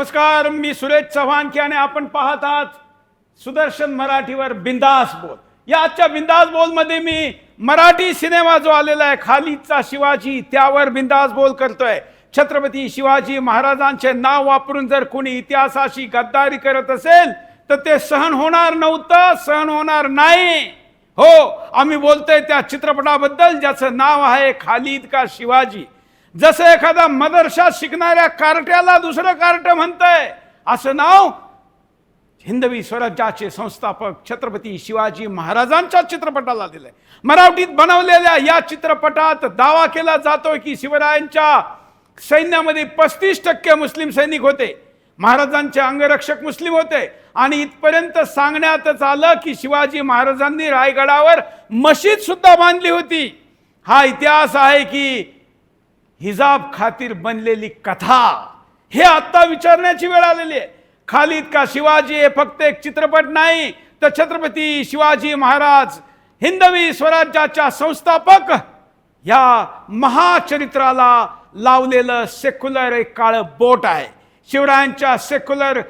नमस्कार मी सुरेश चव्हाणकी आणि आपण पाहत आहात सुदर्शन मराठीवर बिंदास बोल. या आजच्या बिंदास बोलमध्ये मी मराठी सिनेमा जो आलेला आहे खालीचा शिवाजी त्यावर बिंदास बोल करतोय. छत्रपती शिवाजी महाराजांचे नाव वापरून जर कोणी इतिहासाशी गद्दारी करत असेल तर ते सहन होणार नव्हतं सहन होणार नाही. हो आम्ही बोलतोय त्या चित्रपटाबद्दल ज्याचं नाव आहे खालीद का शिवाजी. जसं एखादा मदरशात शिकणाऱ्या कार्ट्याला दुसरं कार्ट म्हणतंय असं नाव हिंदवी स्वराज्याचे संस्थापक छत्रपती शिवाजी महाराजांच्या चित्रपटाला दिलंय. मराठीत बनवलेल्या या चित्रपटात दावा केला जातोय की शिवरायांच्या सैन्यामध्ये पस्तीस टक्के मुस्लिम सैनिक होते. महाराजांचे अंगरक्षक मुस्लिम होते. आणि इथपर्यंत सांगण्यातच आलं की शिवाजी महाराजांनी रायगडावर मशीद सुद्धा बांधली होती. हा इतिहास आहे की हिजाब खातीर बनलेली कथा. हे आत्ता विचारण्याची वेळ आलेली आहे. खालिद का शिवाजी हे फक्त एक चित्रपट नाही तर छत्रपती शिवाजी महाराज हिंदवी स्वराज्याच्या संस्थापक या महाचरित्राला लावलेलं सेक्युलर एक काळं बोट आहे. शिवरायांच्या सेक्युलर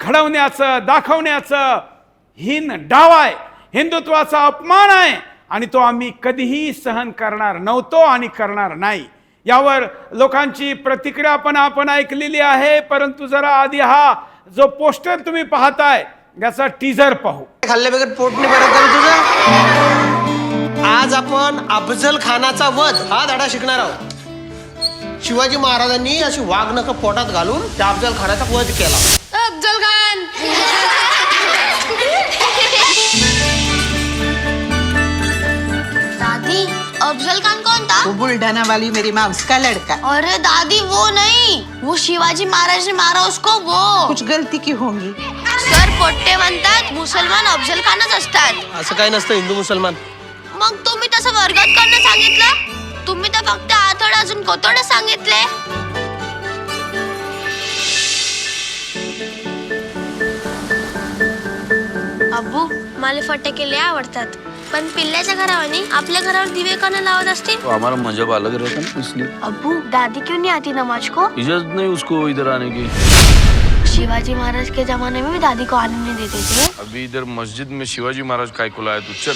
घडवण्याचं दाखवण्याचं हिन डाव आहे. हिंदुत्वाचा अपमान आहे आणि तो आम्ही कधीही सहन करणार नव्हतो आणि करणार नाही. यावर लोकांची प्रतिक्रिया पण आपण ऐकलेली आहे परंतु जरा आधी हा जो पोस्टर तुम्ही पाहताय याचा टीजर पाहू. खाल्ल्याबगैर पोट नाही भरत का रे तुझं. आज आपण अफजल खानाचा वध हा धडा शिकणार आहोत. शिवाजी महाराजांनी अशी वाघनख पोटात घालून त्या अफजल खानाचा वध केला. अफजल खान! दादी अफजल खान कौन था वो बुल्ढाना वाली मेरी माउस का लड़का। अरे दादी वो नहीं। वो शिवाजी महाराज ने मारा उसको वो। कुछ गलती की होंगी। सर पोट्टे म्हणतात मुसलमान अफजल खानच असतात। असं काय नसतं हिंदू मुसलमान. मग तुम्ही तसं वर्गात करणं सांगितलं? तुम्ही तर फक्त आथड अजून कोतड सांगितले. अब्बू मला फटाके लय आवडतात. पण पिल्ल्याच्या घरावानी आपल्या घरावर दिवे का नाही लावत असतील तो हमारा मजहब अलग रहता है ना इसलिए अब्बू दादी क्यों नहीं आती नमाज को? इजाजत नहीं उसको इधर आने की. शिवाजी महाराज के जमाने में भी दादी को आने नहीं देते थे। अभी इधर मस्जिद में शिवाजी महाराज काय को लाया तू चल।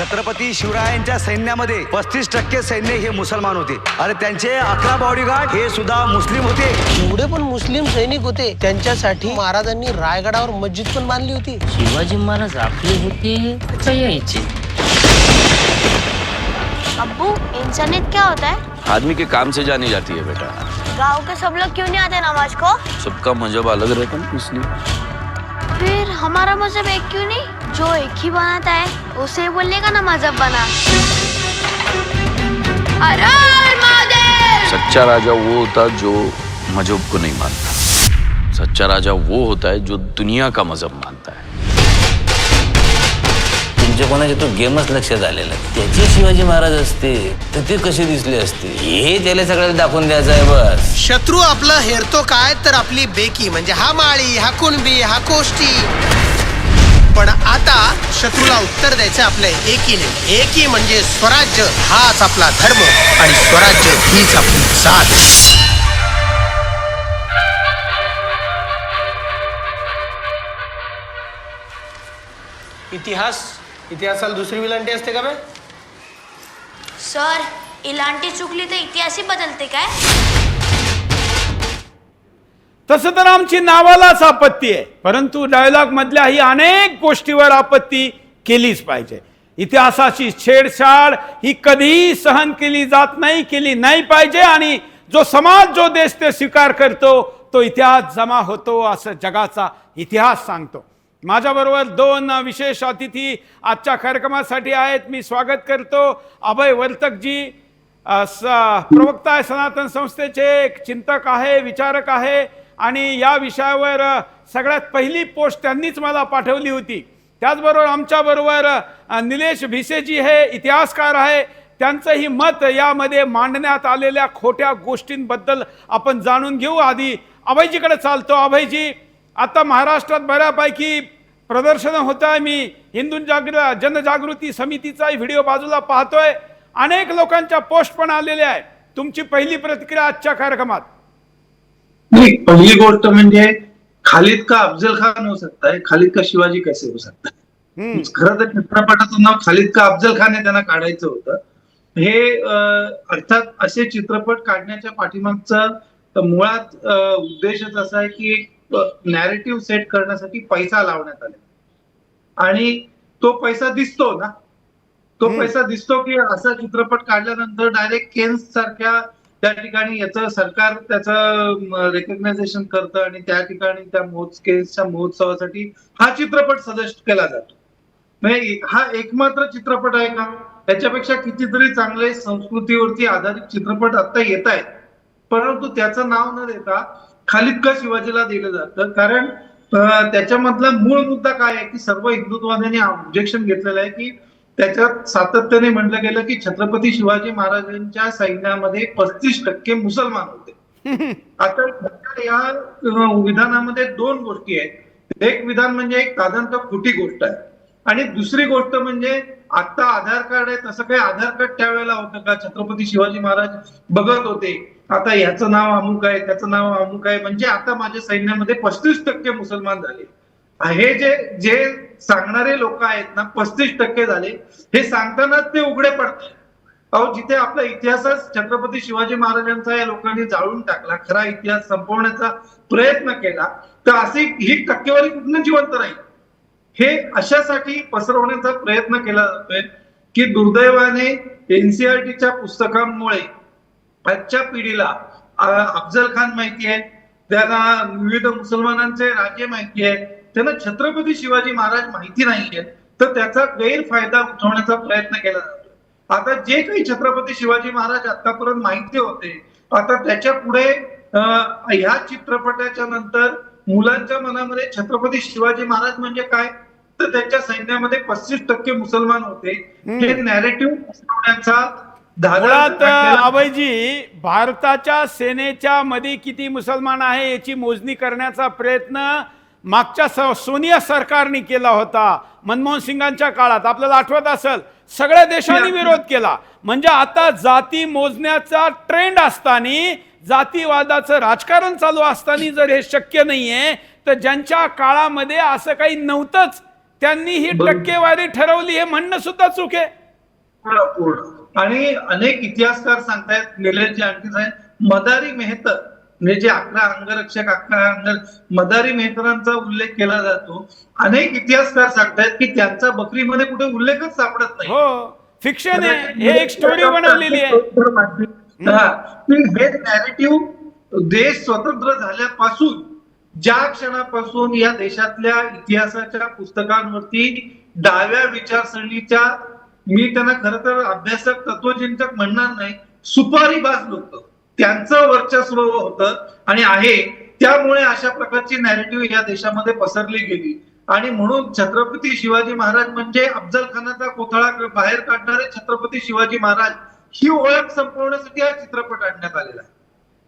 छत्रपती शिवरायांच्या सैन्यामध्ये पस्तीस टक्के सैन्य हे मुसलमान होते. आणि त्यांचे अकरा बॉडीगार्ड हे सुद्धा मुस्लिम होते. एवढे पण मुस्लिम सैनिक होते त्यांच्यासाठी महाराजांनी रायगडावर मस्जिद पण बांधली होती. शिवाजी महाराज आपले होते का अब्बू इंसानियत क्या होता है? आदमी के काम से जानी जाती है बेटा। गाँव के सब लोग क्यों नहीं आते नमाज़ को? सबका मज़हब अलग रहता है ना इसलिए फिर हमारा मज़हब एक क्यों नहीं? जो एक ही बनाता है उसे बोलेगा ना मजहब बना? सच्चा राजा वो होता जो मजहब को नहीं मानता। सच्चा राजा वो होता है जो दुनिया का मजहब मानता है। तुमच्या कोणाच्या तो गेमच लक्षात आलेला आहे. त्याचे शिवाजी महाराज असते तर ते कसे दिसले असते? हे त्याला सगळ्याला दाखवून द्यायचं आहे बस. शत्रू आपलं हेरतो काय तर आपली बेकी म्हणजे हा माळी हा कुणबी हा कोष्टी. पण आता शत्रूला उत्तर द्यायचं आपल्या एकीने. एकी म्हणजे स्वराज्य हाच आपला धर्म आणि स्वराज्य हीच आपली जात. इतिहास? इतिहासाला दुसरी विलांटी असते का बे? सर इलांटी चुकली तर इतिहासही बदलते काय? तसं तर आमची नावालाच आपत्ती आहे. परंतु डायलॉग मधल्याही अनेक गोष्टीवर आपत्ती केलीच पाहिजे. इतिहासाची छेडछाड ही कधीही सहन केली जात नाही केली नाही पाहिजे आणि जो समाज जो देश ते स्वीकार करतो तो इतिहास जमा होतो असं जगाचा इतिहास सांगतो. माझ्याबरोबर दोन विशेष अतिथी आजच्या कार्यक्रमासाठी आहेत. मी स्वागत करतो अभय वर्तकजी स प्रवक्ता आहे सनातन संस्थेचे एक चिंतक आहे विचारक आहे. आणि या विषयावर सगळ्यात पहिली पोस्ट त्यांनीच मला पाठवली होती. त्याचबरोबर आमच्याबरोबर निलेश भिसेजी हे इतिहासकार आहे. त्यांचंही मत यामध्ये मांडण्यात आलेल्या खोट्या गोष्टींबद्दल आपण जाणून घेऊ. आधी अभयजीकडे चालतो. अभयजी आता महाराष्ट्रात बऱ्यापैकी प्रदर्शनं होत आहे मी हिंदू जागृ जनजागृती समितीचाही व्हिडिओ बाजूला पाहतोय. अनेक लोकांच्या पोस्ट पण आलेल्या आहेत. तुमची पहिली प्रतिक्रिया आजच्या कार्यक्रमात. नहीं पहली गोष्ट म्हणजे खालिद का अफजल खान हो सकता है खालिद का शिवाजी कैसे हो सकता है. खरं तर चित्रपटाचं नाव खालिद का अफजल खान हे त्यांना काढायचं होतं. हे अर्थात असे चित्रपट काढण्याच्या पाठीमागचा मुळात उद्देशच असा आहे की नॅरेटिव्ह सेट करण्यासाठी पैसा लावण्यात आले. आणि तो पैसा दिसतो ना? तो. पैसा दिसतो की असा चित्रपट काढल्यानंतर डायरेक्ट केन्स सारख्या त्या ठिकाणी याचं सरकार त्याचं रेकग्नायझेशन करतं आणि त्या ठिकाणी त्या महोत्स महोत्सवासाठी हा चित्रपट सजेस्ट केला जातो. म्हणजे हा एकमात्र चित्रपट आहे का? त्याच्यापेक्षा कितीतरी चांगले संस्कृतीवरती आधारित चित्रपट आता येत आहेत. परंतु त्याचं नाव न देता खालिद का शिवाजीला दिलं जातं. कारण त्याच्यामधला मूळ मुद्दा काय आहे की सर्व हिंदुत्ववाद्यांनी ऑब्जेक्शन घेतलेलं आहे की त्याच्यात सातत्याने म्हटलं गेलं की छत्रपती शिवाजी महाराजांच्या सैन्यामध्ये पस्तीस टक्के मुसलमान होते. आता या विधानामध्ये दोन गोष्टी आहेत. एक विधान म्हणजे एक साधारणतः खोटी गोष्ट आहे. आणि दुसरी गोष्ट म्हणजे आता आधार कार्ड आहे तसं काही आधार कार्ड त्यावेळेला होतं का? छत्रपती शिवाजी महाराज बघत होते. आता याचं नाव अमुक आहे त्याचं नाव अमुक आहे. म्हणजे आता माझ्या सैन्यामध्ये पस्तीस टक्के मुसलमान झाले. हे जे जे सांगणारे लोक आहेत ना पस्तीस टक्के झाले हे सांगतानाच ते उघडे पडतात. अहो जिथे आपला इतिहासच छत्रपती शिवाजी महाराजांचा या लोकांनी जाळून टाकला खरा इतिहास संपवण्याचा प्रयत्न केला तर अशी ही टक्केवारी कुठनं जिवंत राहील? हे अशासाठी पसरवण्याचा प्रयत्न केला जातोय की दुर्दैवाने एनसीआरटीच्या पुस्तकांमुळे आजच्या पिढीला अफजल खान माहिती आहे त्यांना विविध मुसलमानांचे राजे माहिती आहे त्यांना छत्रपती शिवाजी महाराज माहिती नाहीये तर त्याचा गैरफायदा उठवण्याचा प्रयत्न केला जातो. आता जे काही छत्रपती शिवाजी महाराज आतापर्यंत माहिती होते आता त्याच्या पुढे ह्या चित्रपटाच्या नंतर मुलांच्या मनामध्ये छत्रपती शिवाजी महाराज म्हणजे काय? तर त्यांच्या सैन्यामध्ये पस्तीस टक्के मुसलमान होते. हे नॅरेटिव्ह पसरवण्याचा धागा मुळात अभयजी भारताच्या सेनेच्या मध्ये किती मुसलमान आहे याची मोजणी करण्याचा प्रयत्न मागच्या स- सोनिया सरकारने केला होता. मनमोहन सिंगांच्या काळात. आपल्याला आठवत असेल सगळ्या देशांनी विरोध केला. म्हणजे आता जाती मोजण्याचा ट्रेंड असताना जातीवादाचं राजकारण चालू असताना जर हे शक्य नाहीये तर ज्यांच्या काळामध्ये असं काही नव्हतंच त्यांनी ही. टक्केवारी ठरवली हे म्हणणं सुद्धा चूक आहे. आणि अनेक इतिहासकार सांगतायत आणखी मदारी मेहतर म्हणजे जे अकरा अंगरक्षक अकरा अंग मदारी मेहतरांचा उल्लेख केला जातो. अनेक इतिहासकार सांगतायत की त्यांचा बकरीमध्ये कुठे उल्लेखच सापडत नाही. हो फिक्शन आहे. हे एक स्टोरी बनवलेली आहे. हा, नॅरेटिव्ह देश स्वतंत्र झाल्यापासून ज्या क्षणापासून या देशातल्या इतिहासाच्या पुस्तकांवरती डाव्या विचारसरणीच्या मी त्यांना खर तर अभ्यासक तत्वचिंतक म्हणणार नाही सुपारीबाज लोक. त्यांचं वर्चस्व होतं आणि आहे. त्यामुळे अशा प्रकारची नॅरेटिव्ह या देशामध्ये पसरली गेली. आणि म्हणून छत्रपती शिवाजी महाराज म्हणजे अफजल खानाचा कोथळा बाहेर काढणारे छत्रपती शिवाजी महाराज ही ओळख संपवण्यासाठी हा चित्रपट आणण्यात आलेला आहे.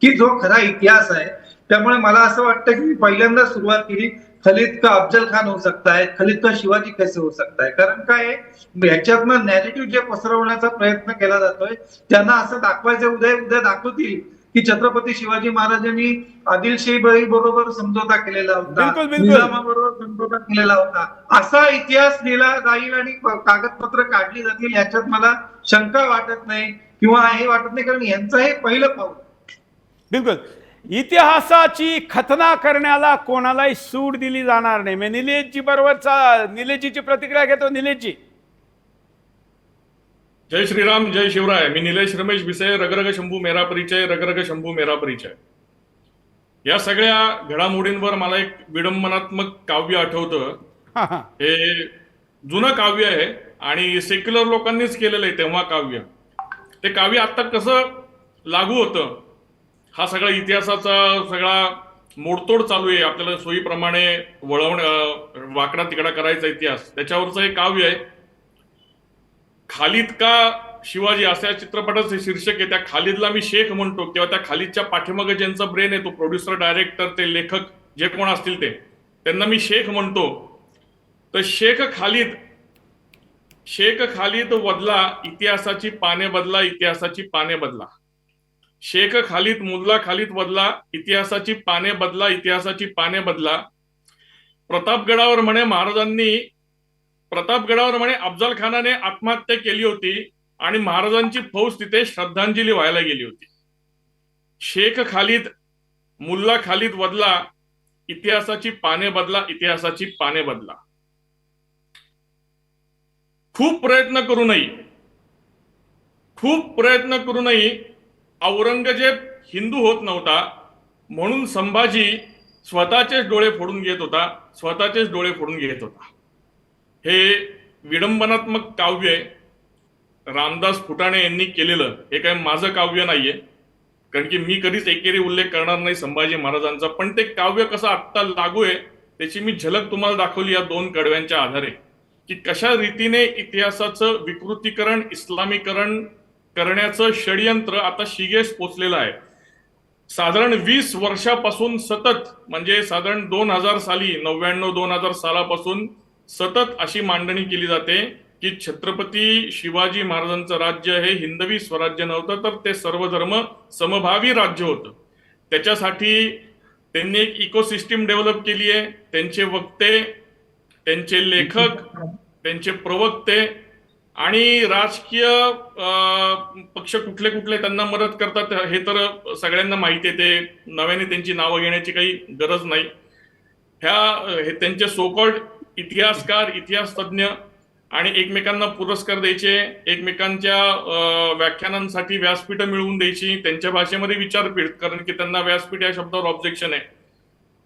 की जो खरा इतिहास आहे. त्यामुळे मला असं वाटतं की मी पहिल्यांदा सुरुवात केली. खलीद का अफजल खान हो सकता है खलीद का शिवाजी कैसे हो सकता है कारण काय ह्याच्यातनं नॅरेटिव्ह जे पसरवण्याचा प्रयत्न केला जातोय त्यांना असं दाखवायचं उद्या उद्या दाखवतील की छत्रपती शिवाजी महाराजांनी आदिलशाही बरोबर समझोता केलेला होता. निजामाबरोबर समझोता केलेला होता. असा इतिहास लिहिला जाईल आणि कागदपत्र काढली जातील याच्यात मला शंका वाटत नाही किंवा हे वाटत नाही कारण यांचं हे पहिलं पाऊल. बिलकुल. इतिहासाची खतना करण्याला कोणालाही सूट दिली जाणार नाही. मी निलेशजी बरोबरचा निलेशजीची प्रतिक्रिया घेतो निलेशजी. जय श्रीराम जय शिवराय. मी निलेश रमेश भिसे रगरग शंभू मेरा परिचय रगरग शंभू मेरा परिचय. या सगळ्या घडामोडींवर मला एक विडंबनात्मक काव्य आठवतं. हा, जुनं काव्य आहे आणि सेक्युलर लोकांनीच केलेलं आहे तेव्हा काव्य. ते काव्य आता कसं लागू होतं हा सगळा इतिहासाचा सगळा मोडतोड चालू आहे. आपल्याला सोयीप्रमाणे वळवण वाकडा तिकडा करायचा इतिहास. त्याच्यावरचं हे काव्य आहे. खालिद का शिवाजी? असं या चित्रपटाचं शीर्षक आहे. त्या खालिदला मी शेख म्हणतो किंवा त्या खालिदच्या पाठीमागे ज्यांचा ब्रेन आहे तो प्रोड्युसर डायरेक्टर ते लेखक जे कोण असतील ते त्यांना मी शेख म्हणतो. तर शेख खालिद शेख खालिद बदला इतिहासाची पाने बदला इतिहासाची पाने बदला. शेख खालीद मुदला खालीद बदला इतिहासाची पाने बदला इतिहासाची पाने बदला. प्रतापगडावर म्हणे महाराजांनी प्रतापगडावर म्हणे अफजल खानाने आत्महत्या केली होती आणि महाराजांची फौज तिथे श्रद्धांजली व्हायला गेली होती. शेख खालीद मुल्ला खालीद बदला इतिहासाची पाने बदला इतिहासाची पाने बदला. खूप प्रयत्न करूनही खूप प्रयत्न करूनही औरंगजेब हिंदू होत नव्हता म्हणून संभाजी स्वतःचेच डोळे फोडून घेत होता स्वतःचेच डोळे फोडून घेत होता. हे विडंबनात्मक काव्य रामदास फुटाणे यांनी केलेलं हे काय माझं काव्य नाहीये कारण की मी कधीच एकेरी उल्लेख करणार नाही संभाजी महाराजांचा पण ते काव्य कसं आत्ता लागू आहे त्याची मी झलक तुम्हाला दाखवली या दोन कडव्यांच्या आधारे की कशा रीतीने इतिहासाचं विकृतीकरण इस्लामीकरण करण्याचं षडयंत्र आता शिगेस पोचलेलं आहे. साधारण वीस वर्षापासून सतत म्हणजे साधारण दोन हजार साली नव्याण्णव दोन हजार सालापासून सतत अशी मांडणी केली जाते की छत्रपती शिवाजी महाराजांचं राज्य हे हिंदवी स्वराज्य नव्हतं तर ते सर्वधर्म समभावी राज्य होतं. त्याच्यासाठी त्यांनी एक इकोसिस्टीम डेव्हलप केली आहे. त्यांचे वक्ते त्यांचे लेखक त्यांचे प्रवक्ते आणि राजकीय अं, पक्ष कुठले कुठले त्यांना मदत करतात हे तर सगळ्यांना माहिती आहे. ते नव्याने त्यांची नावं घेण्याची काही गरज नाही. ह्या हे त्यांचे सोकॉल्ड इतिहासकार इतिहास तज्ज्ञ आणि एकमेकांना पुरस्कार द्यायचे एकमेकांच्या व्याख्यानांसाठी व्यासपीठं मिळवून द्यायची त्यांच्या भाषेमध्ये विचारपीठ कारण की त्यांना व्यासपीठ या शब्दावर ऑब्जेक्शन आहे.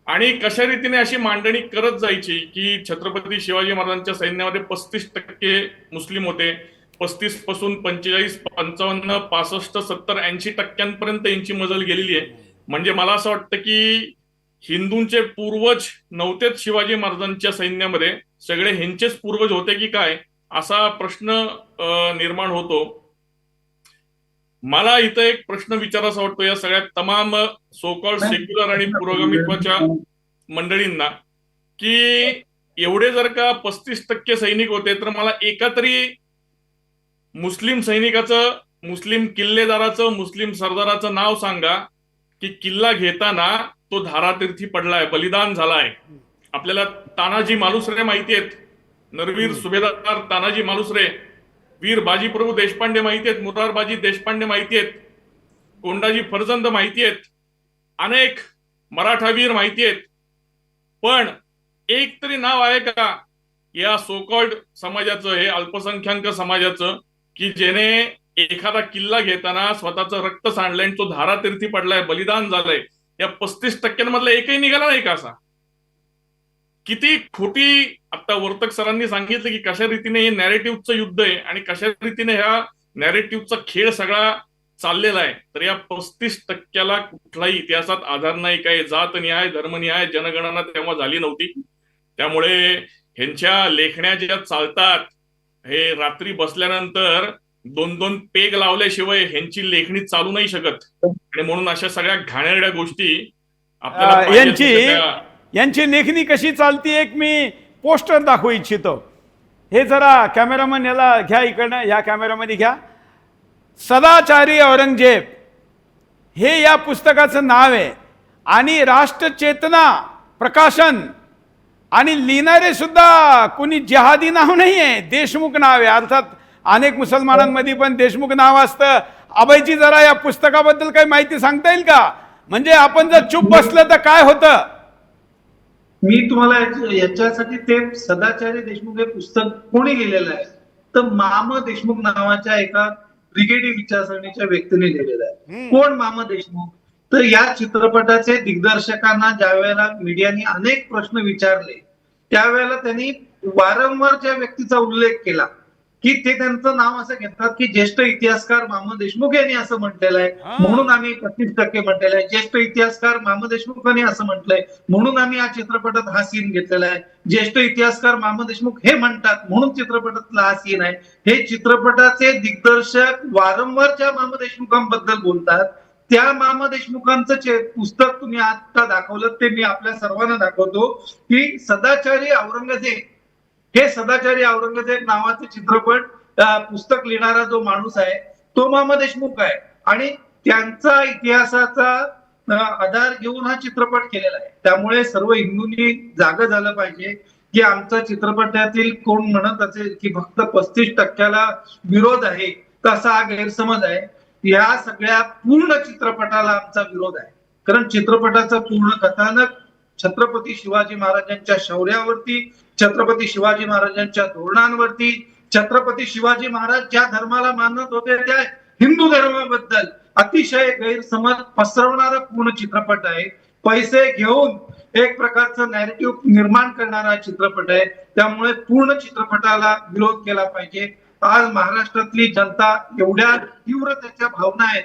आणि कशा रीतीने अशी मांडणी करत जायची की छत्रपती शिवाजी महाराजांच्या सैन्यामध्ये पस्तीस टक्के मुस्लिम होते पस्तीसपासून पंचेचाळीस पंचावन्न पासष्ट सत्तर ऐंशी टक्क्यांपर्यंत यांची मजल गेलेली आहे. म्हणजे मला असं वाटतं की हिंदूंचे पूर्वज नव्हतेच शिवाजी महाराजांच्या सैन्यामध्ये. सगळे ह्यांचेच पूर्वज होते की काय असा प्रश्न निर्माण होतो. मला इथं एक प्रश्न विचारायचा वाटतो या सगळ्या तमाम सोकॉल्ड सेक्युलर आणि पुरोगामित्वाच्या मंडळींना की एवढे जर का पस्तीस टक्के सैनिक होते तर मला एका तरी मुस्लिम सैनिकाचं मुस्लिम किल्लेदाराचं मुस्लिम सरदाराचं नाव सांगा की किल्ला घेताना तो धारातीर्थी पडलाय बलिदान झालाय. आपल्याला तानाजी मालुसरे माहिती आहेत. नरवीर सुभेदार तानाजी मालुसरे. वीर बाजीप्रभू देशपांडे माहिती आहेत मुरारबाजी देशपांडे माहिती आहेत कोंडाजी फरजंद माहिती आहेत अनेक मराठावीर माहिती आहेत. पण एक तरी नाव आहे का या सोकॉल्ड समाजाचं हे अल्पसंख्याक समाजाचं की ज्याने एखादा किल्ला घेताना स्वतःचं रक्त सांडलंय आणि तो धारातीर्थी पडलाय बलिदान झालंय या पस्तीस टक्क्यांमधला एकही निघाला नाही का असा? किती खोटी आता वर्तक सरांनी सांगितलं की कशा रीतीने हे नॅरेटिव्हचं युद्ध आहे आणि कशा रीतीने ह्या नॅरेटिव्हचा खेळ सगळा चाललेला आहे. तर या पस्तीस टक्क्याला कुठलाही इतिहासात आधार नाही. काय जात न्याय धर्मन्याय जनगणना तेव्हा झाली नव्हती. त्यामुळे ह्यांच्या लेखण्या ज्या चालतात हे रात्री बसल्यानंतर दोन दोन पेग लावल्याशिवाय ह्यांची लेखणी चालू नाही शकत. आणि म्हणून अशा सगळ्या घाणेरड्या गोष्टी आपल्याला यांची यांची लेखणी कशी चालती एक मी पोस्टर दाखवू इच्छितो. हे जरा कॅमेरामन याला घ्या इकडनं ह्या कॅमेरामध्ये घ्या. सदाचारी औरंगजेब हे या पुस्तकाचं नाव आहे. आणि राष्ट्रचेतना प्रकाशन आणि लिहिणारे सुद्धा कुणी जिहादी नाव नाही आहे. देशमुख नाव आहे. अर्थात अनेक मुसलमानांमध्ये पण देशमुख नाव असतं. अभयची जरा या पुस्तकाबद्दल काही माहिती सांगता येईल का? म्हणजे आपण जर चूप बसलं तर काय होतं? मी तुम्हाला याच्या- याच्यासाठी ते सदाचार्य देशमुख हे पुस्तक कोणी लिहिलेलं आहे? तर माम देशमुख नावाच्या एका ब्रिगेडी विचारसरणीच्या व्यक्तीने लिहिलेलं आहे. कोण माम देशमुख? तर या चित्रपटाचे दिग्दर्शकांना ज्या वेळेला मीडियाने अनेक प्रश्न विचारले त्यावेळेला त्यांनी वारंवार त्या व्यक्तीचा उल्लेख केला. की ते त्यांचं नाव असं घेतात की ज्येष्ठ इतिहासकार मामा देशमुख यांनी असं म्हटलेलं आहे. म्हणून आम्ही पस्तीस टक्के म्हटलेलं आहे. ज्येष्ठ इतिहासकार मामा देशमुखांनी असं म्हटलंय. म्हणून आम्ही या चित्रपटात हा सीन घेतलेला आहे. ज्येष्ठ इतिहासकार मामा देशमुख हे म्हणतात म्हणून चित्रपटातला हा सीन आहे. हे चित्रपटाचे दिग्दर्शक वारंवार ज्या मामा देशमुखांबद्दल बोलतात त्या मामा देशमुखांचं पुस्तक तुम्ही आता दाखवलं ते मी आपल्या सर्वांना दाखवतो की सदाचारी औरंगजेब हे सदाचारी औरंगजेब नावाचे चित्रपट पुस्तक लिहिणारा जो माणूस आहे तो मामा देशमुख आहे. आणि त्यांचा इतिहासाचा आधार घेऊन हा चित्रपट केलेला आहे. त्यामुळे सर्व हिंदूंनी जाग झालं पाहिजे की आमचा चित्रपटातील कोण म्हणत असेल की फक्त पस्तीस टक्क्याला विरोध आहे तर असा हा गैरसमज आहे. या सगळ्या पूर्ण चित्रपटाला आमचा विरोध आहे. कारण चित्रपटाचं पूर्ण कथानक छत्रपती शिवाजी महाराजांच्या शौर्यावरती छत्रपती शिवाजी महाराजांच्या धोरणांवरती छत्रपती शिवाजी महाराज ज्या धर्माला मानत होते त्या हिंदू धर्माबद्दल अतिशय गैरसमज पसरवणारा पूर्ण चित्रपट आहे. पैसे घेऊन एक प्रकारचं नॅरेटिव्ह निर्माण करणारा चित्रपट आहे. त्यामुळे पूर्ण चित्रपटाला विरोध केला पाहिजे. आज महाराष्ट्रातली जनता एवढ्या तीव्र त्याच्या भावना आहेत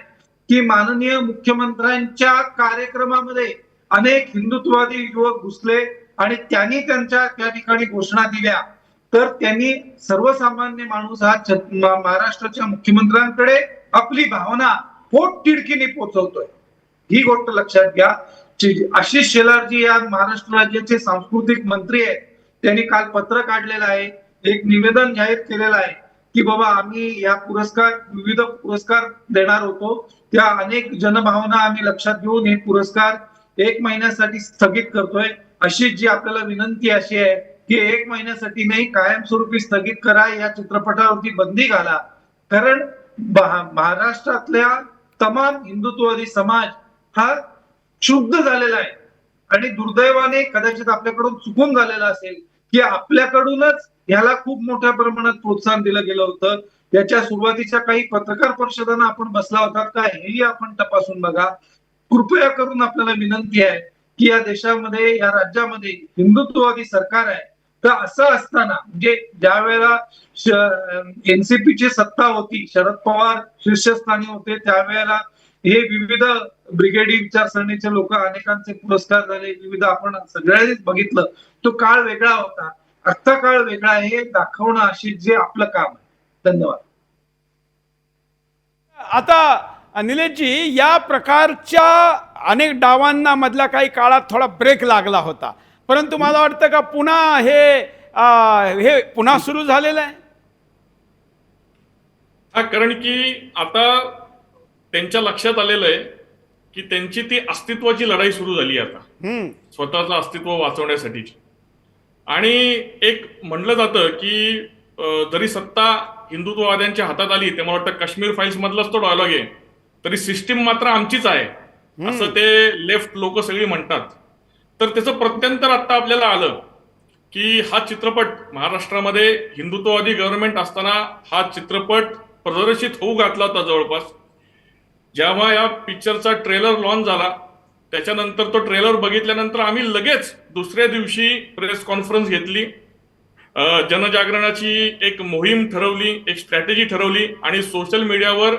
की माननीय मुख्यमंत्र्यांच्या कार्यक्रमामध्ये अनेक हिंदुत्ववादी युवक घुसले. आणि त्यांनी त्यांच्या त्या ठिकाणी घोषणा दिल्या. तर त्यांनी सर्वसामान्य माणूस हा महाराष्ट्राच्या मुख्यमंत्र्यांकडे आपली भावना पोट तिडकीने पोहोचवतोय ही गोष्ट लक्षात घ्या. आशिष शेलारजी या महाराष्ट्र राज्याचे सांस्कृतिक मंत्री आहेत. त्यांनी काल पत्र काढलेलं आहे. एक निवेदन जाहीर केलेलं आहे की बाबा आम्ही या पुरस्कार विविध पुरस्कार देणार होतो. त्या अनेक जनभावना आम्ही लक्षात घेऊन हे पुरस्कार एक महिन्यासाठी स्थगित करतोय. अशी जी आपल्याला विनंती अशी आहे की एक महिन्यासाठी नाही कायमस्वरूपी स्थगित करा या चित्रपटावरती बंदी घाला. कारण महाराष्ट्रातल्या तमाम हिंदुत्ववादी समाज हा क्षुब्ध झालेला आहे. आणि दुर्दैवाने कदाचित आपल्याकडून चुकून झालेला असेल की आपल्याकडूनच याला खूप मोठ्या प्रमाणात प्रोत्साहन दिलं गेलं होतं. याच्या सुरुवातीच्या काही पत्रकार परिषदांना आपण बसला होता का हेही आपण तपासून बघा. कृपया करून आपल्याला विनंती आहे की या देशामध्ये या राज्यामध्ये हिंदुत्ववादी सरकार आहे. तर असं असताना म्हणजे ज्या वेळेला एनसीपीची सत्ता होती शरद पवार शीर्षस्थानी होते त्यावेळेला हे विविध ब्रिगेडी विचारसरणीचे लोक अनेकांचे पुरस्कार झाले विविध आपण सगळ्यांनीच बघितलं. तो काळ वेगळा होता. आत्ता काळ वेगळा हे दाखवणं अशी जे आपलं काम आहे. धन्यवाद. आता निलेशजी या प्रकारच्या अनेक डावांना मधल्या काही काळात थोडा ब्रेक लागला होता. परंतु मला वाटतं का पुन्हा हे अं, हे पुन्हा सुरू झालेलं आहे? हा कारण की आता त्यांच्या लक्षात आलेलं आहे की त्यांची ती अस्तित्वाची लढाई सुरू झाली आता. स्वतःचं अस्तित्व वाचवण्यासाठीची. आणि एक म्हणलं जातं की जरी सत्ता हिंदुत्ववाद्यांच्या हातात आली ते मला वाटतं काश्मीर फाईल्स मधलाच तो डायलॉग आहे. तरी सिस्टीम मात्र आमचीच आहे. असं ते लेफ्ट लोक सगळी म्हणतात. तर त्याचं प्रत्यंतर आता आपल्याला आलं की हा चित्रपट महाराष्ट्रामध्ये हिंदुत्ववादी गव्हर्नमेंट असताना हा चित्रपट प्रदर्शित होऊ घातला होता जवळपास. जेव्हा या पिक्चरचा ट्रेलर लॉन्च झाला त्याच्यानंतर तो ट्रेलर बघितल्यानंतर आम्ही लगेच दुसऱ्या दिवशी प्रेस कॉन्फरन्स घेतली. जनजागरणाची एक मोहीम ठरवली एक स्ट्रॅटेजी ठरवली आणि सोशल मीडियावर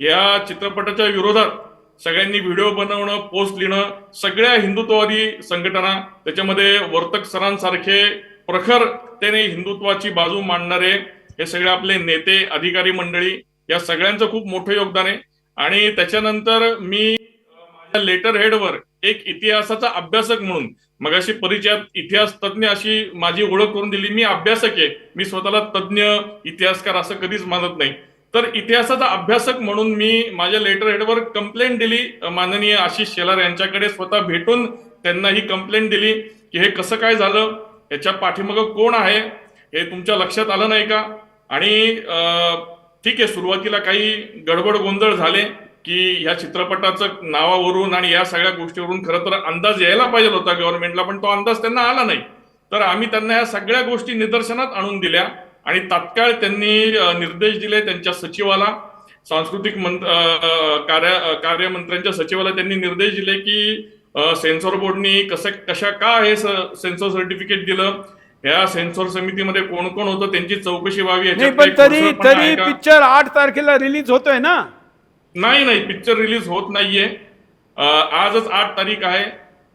या चित्रपटाच्या विरोधात सगळ्यांनी व्हिडिओ बनवणं पोस्ट लिहिणं सगळ्या हिंदुत्ववादी संघटना त्याच्यामध्ये वर्तक सरांसारखे प्रखर त्याने हिंदुत्वाची बाजू मांडणारे हे सगळे आपले नेते अधिकारी मंडळी या सगळ्यांचं खूप मोठं योगदान आहे. आणि त्याच्यानंतर मी माझ्या लेटर हेडवर एक इतिहासाचा अभ्यासक म्हणून मगाशी परिचयात इतिहास तज्ज्ञ अशी माझी ओळख करून दिली. मी अभ्यासक आहे. मी स्वतःला तज्ज्ञ इतिहासकार असं कधीच मानत नाही. तर इतिहासाचा अभ्यासक म्हणून मी माझ्या लेटर हेडवर कंप्लेंट दिली. माननीय आशिष शेलार यांच्याकडे स्वतः भेटून त्यांना ही कंप्लेंट दिली की हे कसं काय झालं? याच्या पाठीमागं कोण आहे? हे तुमच्या लक्षात आलं नाही का? आणि ठीक आहे सुरुवातीला काही गडबड गोंधळ झाले की ह्या चित्रपटाचं नावावरून आणि या सगळ्या गोष्टीवरून खरं तर अंदाज यायला पाहिजे होता गव्हर्नमेंटला पण तो अंदाज त्यांना आला नाही. तर आम्ही त्यांना या सगळ्या गोष्टी निदर्शनात आणून दिल्या. आणि तात्काळ त्यांनी निर्देश दिले त्यांच्या सचिवाला. सांस्कृतिक मंत्र कार्य कार्यमंत्र्यांच्या सचिवाला त्यांनी निर्देश दिले की सेन्सॉर बोर्डनी कसं कशा का हे सेन्सॉर सर्टिफिकेट दिलं? ह्या सेन्सॉर समितीमध्ये कोण कोण होतं? त्यांची चौकशी व्हावी पण तरी तरी? पिक्चर आठ तारखेला रिलीज होतोय ना? नाही नाही पिक्चर रिलीज होत नाहीये. आजच आठ तारीख आहे.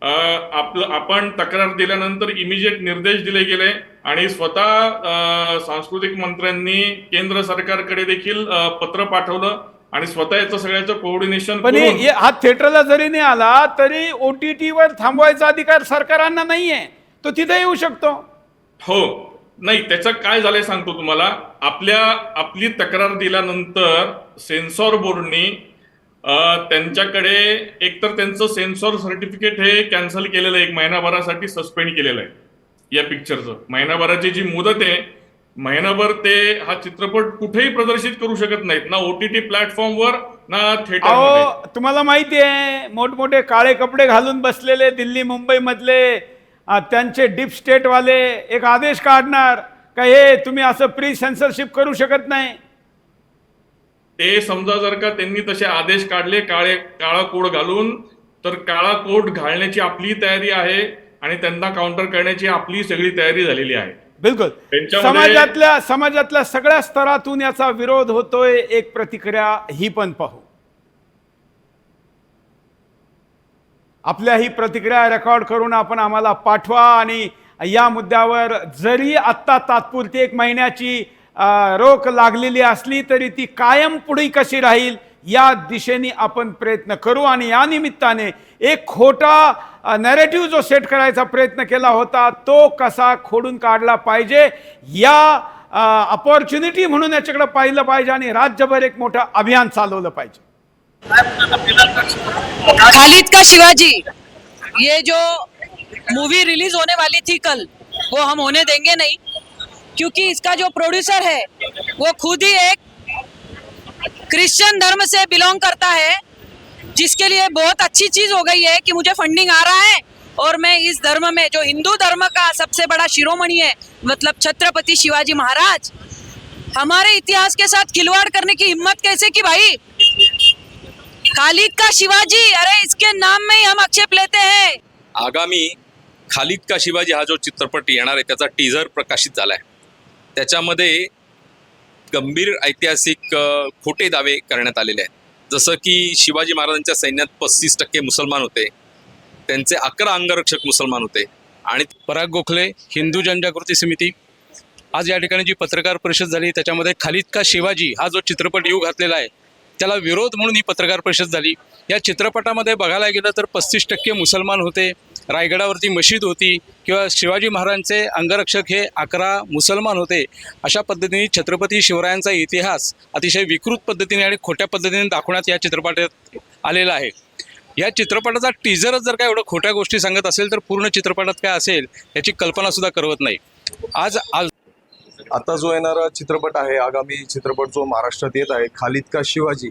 आपलं आपण तक्रार दिल्यानंतर इमिजिएट निर्देश दिले गेले. आणि स्वतः सांस्कृतिक मंत्र्यांनी केंद्र सरकारकडे देखील पत्र पाठवलं आणि स्वतः याचं सगळ्याचं कोऑर्डिनेशन पण हे- थिएटरला जरी नाही आला तरी ओ टी टीवर थांबवायचा अधिकार सरकारांना नाहीये. तो तिथे येऊ शकतो. हो. नाही त्याचं काय झालंय सांगतो तुम्हाला. आपल्या आपली तक्रार दिल्यानंतर सेन्सॉर बोर्डनी त्यांच्याकडे एकतर त्यांचं सेन्सॉर सर्टिफिकेट हे कॅन्सल केलेलं आहे एक महिनाभरासाठी सस्पेंड केलेलं आहे. या पिक्चरचं महिनाभराची जी मुदत आहे महिनाभर ते हा चित्रपट कुठेही प्रदर्शित करू शकत नाहीत. ना ओ टी टी प्लॅटफॉर्मवर ना अहो तुम्हाला माहिती आहे मोठमोठे काळे कपडे घालून बसलेले दिल्ली मुंबई मधले त्यांचे डीप स्टेटवाले एक आदेश काढणार का हे तुम्ही असं प्री सेन्सरशिप करू शकत नाही. ते समजा जर का त्यांनी तसे आदेश काढले काळे काळा कोड घालून तर काळा कोड घालण्याची आपली तयारी आहे. आणि त्यांना काउंटर करण्याची आपली सगळी तयारी झालेली आहे. बिलकुल. समाजातल्या समाजातल्या सगळ्या स्तरातून याचा विरोध होतोय एक प्रतिक्रिया ही पण पाहू. आपल्या ही प्रतिक्रिया रेकॉर्ड करून आपण आम्हाला पाठवा आणि या मुद्द्यावर जरी आत्ता तात्पुरती एक महिन्याची रोख लागलेली असली तरी ती कायम पुढे कशी राहील या दिशेने आपण प्रयत्न करू आणि या निमित्ताने एक खोटा नॅरेटिव्ह जो सेट करायचा प्रयत्न केला होता तो कसा खोडून काढला पाहिजे? या अपॉर्च्युनिटी म्हणून याच्याकडे पाहिलं पाहिजे आणि राज्यभर एक मोठं अभियान चालवलं पाहिजे. खालिद का शिवाजी? ये जो मूवी रिलीज होने वाली थी कल वो हम होने देंगे नहीं क्योंकि इसका जो प्रोड्यूसर है वो खुद ही एक क्रिश्चियन धर्म से बिलोंग करता है। जिसके लिए बहुत अच्छी चीज हो गई है कि मुझे फंडिंग आ रहा है। और मैं इस धर्म में जो हिंदू धर्म का सबसे बड़ा शिरोमणि है मतलब छत्रपति शिवाजी महाराज हमारे इतिहास के साथ खिलवाड़ करने की हिम्मत कैसे की भाई? खालिद का शिवाजी अरे इसके नाम में ही हम आक्षेप लेते हैं। आगामी खालिद का शिवाजी हा जो चित्रपट येणार आहे त्याचा टीझर प्रकाशित झाला आहे त्याच्यामध्ये गंभीर ऐतिहासिक खोटे दावे करण्यात आलेले आहेत. जसं की शिवाजी महाराजांच्या सैन्यात पस्तीस टक्के मुसलमान होते त्यांचे अकरा अंगरक्षक मुसलमान होते. आणि पराग गोखले हिंदू जनजागृती समिती आज या ठिकाणी जी पत्रकार परिषद झाली त्याच्यामध्ये खालिद का शिवाजी हा जो चित्रपट येऊ घातलेला आहे त्याला विरोध म्हणून ही पत्रकार परिषद झाली. या चित्रपटामध्ये बघायला गेलं तर पस्तीस टक्के मुसलमान होते. रायगडावरती मशीद होती किंवा शिवाजी महाराजांचे अंगरक्षक हे अकरा मुसलमान होते अशा पद्धतीने छत्रपती शिवरायांचा इतिहास अतिशय विकृत पद्धतीने आणि खोट्या पद्धतीने दाखवण्यात या चित्रपटात आलेला आहे. या चित्रपटाचा टीजरच जर काय एवढं खोट्या गोष्टी सांगत असेल तर पूर्ण चित्रपटात काय असेल याची कल्पनासुद्धा करवत नाही. आज आज आता जो येणारा चित्रपट आहे आगामी चित्रपट जो महाराष्ट्रात येत आहे खालिद का शिवाजी?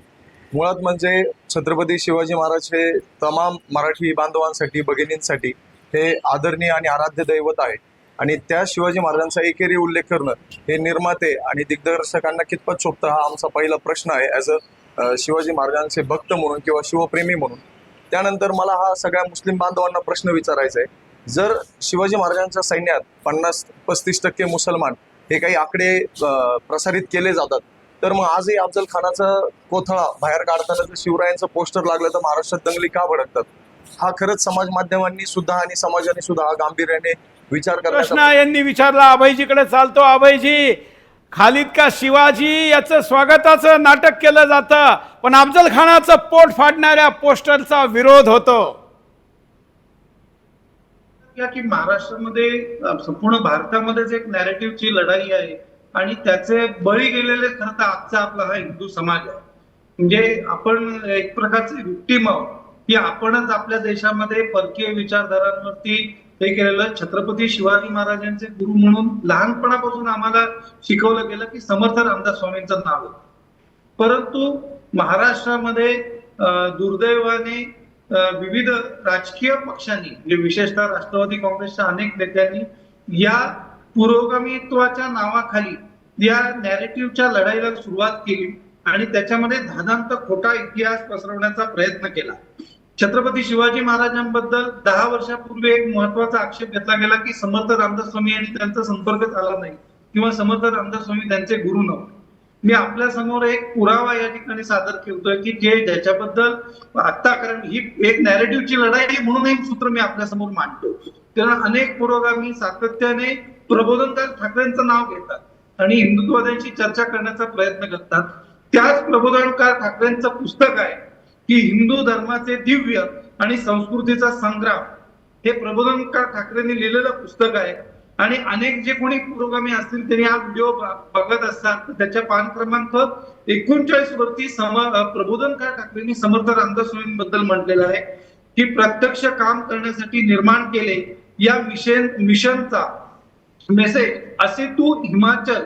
मुळात म्हणजे छत्रपती शिवाजी महाराज हे तमाम मराठी बांधवांसाठी भगिनींसाठी हे आदरणीय आणि आराध्य दैवत आहे आणि त्या शिवाजी महाराजांचा एकेरी उल्लेख करणं हे निर्माते आणि दिग्दर्शकांना कितपत शोभतं हा आमचा पहिला प्रश्न आहे. ॲज अ शिवाजी महाराजांचे भक्त म्हणून किंवा शिवप्रेमी म्हणून. त्यानंतर मला हा सगळ्या मुस्लिम बांधवांना प्रश्न विचारायचा आहे. जर शिवाजी महाराजांच्या सैन्यात पन्नास पस्तीस टक्के मुसलमान हे काही आकडे प्रसारित केले जातात तर मग आजही अफजल खानाचा कोथळा बाहेर काढताना जर शिवरायांचं पोस्टर लागलं तर महाराष्ट्रात दंगली का भडकतात? हा खरंच समाज माध्यमांनी सुद्धा आणि समाजाने सुद्धा हा गांभीर्याने विचार करण्याचा यांनी विचारला अभयजीकडे चालतो अभयजी! खालिद का शिवाजी? याचं स्वागताचं नाटक केलं जातं पण अफजल खानाचं पोट फाडणाऱ्या पोस्टरचा विरोध होतो. या की महाराष्ट्रामध्ये संपूर्ण भारतामध्येच एक नॅरेटिव्हची लढाई आहे. आणि त्याचे बळी गेलेले खरं तर आजचा आपला हा हिंदू समाज आहे. म्हणजे आपण एक प्रकारचे विक्टीम आहोत की आपणच आपल्या देशामध्ये परकीय विचारधारांवरती हे केलेलं छत्रपती शिवाजी महाराजांचे गुरु म्हणून लहानपणापासून आम्हाला शिकवलं गेलं की समर्थ रामदास स्वामींचं नाव आहे परंतु महाराष्ट्रामध्ये दुर्दैवाने विविध राजकीय पक्षांनी म्हणजे विशेषतः राष्ट्रवादी काँग्रेसच्या अनेक नेत्यांनी या पुरोगामित्वाच्या नावाखाली या नॅरेटिव्हच्या लढाईला सुरुवात केली आणि त्याच्यामध्ये धादांत खोटा इतिहास पसरवण्याचा प्रयत्न केला. छत्रपती शिवाजी महाराजांबद्दल दहा वर्षापूर्वी एक महत्त्वाचा आक्षेप घेतला गेला की समर्थ रामदास स्वामी यांनी त्यांचा संपर्क झाला नाही किंवा समर्थ रामदास स्वामी त्यांचे गुरु नव्हते. मी आपल्यासमोर एक पुरावा या ठिकाणी सादर ठेवतोय की जे ज्याच्याबद्दल आता कारण ही एक नॅरेटिव्हची लढाई आहे म्हणून एक सूत्र मी आपल्यासमोर मांडतो. कारण अनेक पुरोगामी सातत्याने प्रबोधनकार ठाकरेंचं नाव घेतात आणि हिंदुत्ववाद्यांशी चर्चा करण्याचा प्रयत्न करतात. त्याच प्रबोधनकार ठाकरेंचं पुस्तक आहे की हिंदू धर्माचे दिव्य आणि संस्कृतीचा संग्राम. हे प्रबोधनकार ठाकरेंनी लिहिलेलं पुस्तक आहे. आणि अनेक जे कोणी पुरोगामी असतील त्यांनी हा व्हिडिओ बघत असतात. तर त्याच्या पान क्रमांक एकोणचाळीस वरती सम प्रबोधनकार ठाकरेंनी समर्थ रामदास स्वामींबद्दल म्हटलेलं आहे की प्रत्यक्ष काम करण्यासाठी निर्माण केले या मिशन मिशनचा मेसेज असे तू हिमाचल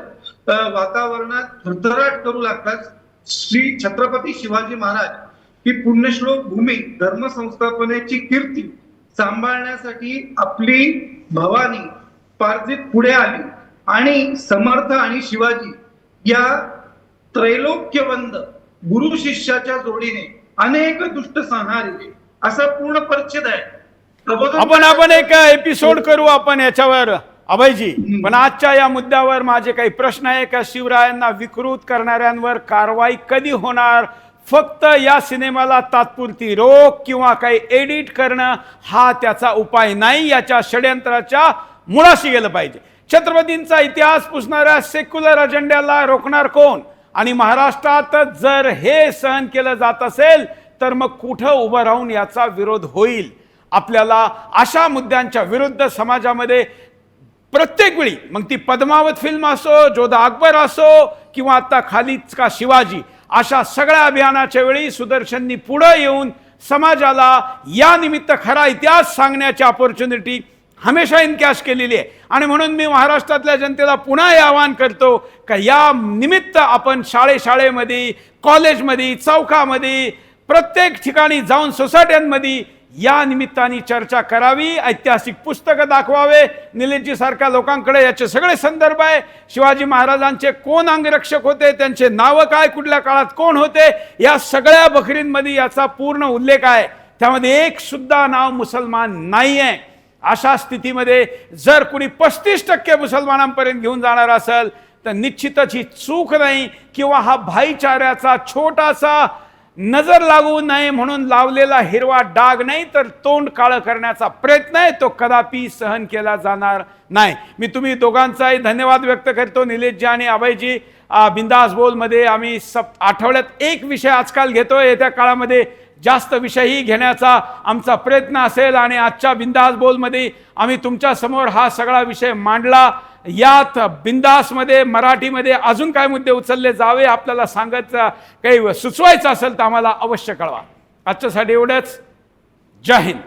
वातावरणात थरथराट करू लागतात श्री छत्रपती शिवाजी महाराज ही पुण्यश्लोक भूमी धर्म संस्थापनेची कीर्ती सांभाळण्यासाठी आपली भवानी पारजीत पुढे आली आणि समर्थ आणि शिवाजी या त्रैलोक्यवंद गुरु शिष्याच्या जोडीने अनेक दुष्ट संहारिले. असा पूर्ण परिच्छेद आहे. आपण आपण एक एपिसोड करू आपण याच्यावर. अभयजी पण आजच्या या मुद्द्यावर माझे काही प्रश्न आहे का? शिवरायांना विकृत करणाऱ्यांवर कारवाई कधी होणार? फक्त या सिनेमाला तात्पुरती रोख किंवा काही एडिट करणं हा त्याचा उपाय नाही याच्या षडयंत्राच्या मुळाशी गेलं पाहिजे. छत्रपतींचा इतिहास पुसणाऱ्या सेक्युलर अजेंड्याला रोखणार कोण? आणि महाराष्ट्रात जर हे सहन केलं जात असेल तर मग कुठं उभं राहून याचा विरोध होईल? आपल्याला अशा मुद्द्यांच्या विरुद्ध समाजामध्ये प्रत्येक वेळी. मग ती पद्मावत फिल्म असो जोधा अकबर असो किंवा आता खालीच का शिवाजी अशा सगळ्या अभियानाच्या वेळी सुदर्शननी पुढं येऊन समाजाला या निमित्त खरा इतिहास सांगण्याची ऑपॉर्च्युनिटी हमेशा इनकॅश केलेली आहे. आणि म्हणून मी महाराष्ट्रातल्या जनतेला पुन्हा हे आवाहन करतो का या निमित्त आपण शाळे शाळेमध्ये कॉलेजमध्ये चौकामध्ये प्रत्येक ठिकाणी जाऊन सोसायट्यांमध्ये या निमित्ताने चर्चा करावी ऐतिहासिक पुस्तकं दाखवावे. निलेशजी सारख्या लोकांकडे याचे सगळे संदर्भ आहे. शिवाजी महाराजांचे कोण अंगरक्षक होते त्यांचे नावं काय कुठल्या काळात कोण होते या सगळ्या बखरींमध्ये याचा पूर्ण उल्लेख आहे. त्यामध्ये एक सुद्धा नाव मुसलमान नाही आहे अशा स्थितीमध्ये जर कुणी पस्तीस टक्के मुसलमानांपर्यंत घेऊन जाणार असेल तर निश्चितच ही चूक नाही किंवा हा भाईचाऱ्याचा छोटासा नजर लागू नये म्हणून लावलेला हिरवा डाग नाही तर तोंड काळं करण्याचा प्रयत्न आहे तो कदापि सहन केला जाणार नाही. मी तुम्ही दोघांचाही धन्यवाद व्यक्त करतो. निलेशजी आणि अभयजी बिंदास बोलमध्ये आम्ही सप आठवड्यात एक विषय आजकाल घेतो येत्या काळामध्ये जास्त विषयही घेण्याचा आमचा प्रयत्न असेल आणि आजच्या बिंदास बोलमध्ये आम्ही तुमच्यासमोर हा सगळा विषय मांडला. यात बिंदासमध्ये मराठीमध्ये अजून काय मुद्दे उचलले जावे आपल्याला सांगत काही सुचवायचं असेल तर आम्हाला अवश्य कळवा. आजच्यासाठी एवढंच. जय हिंद.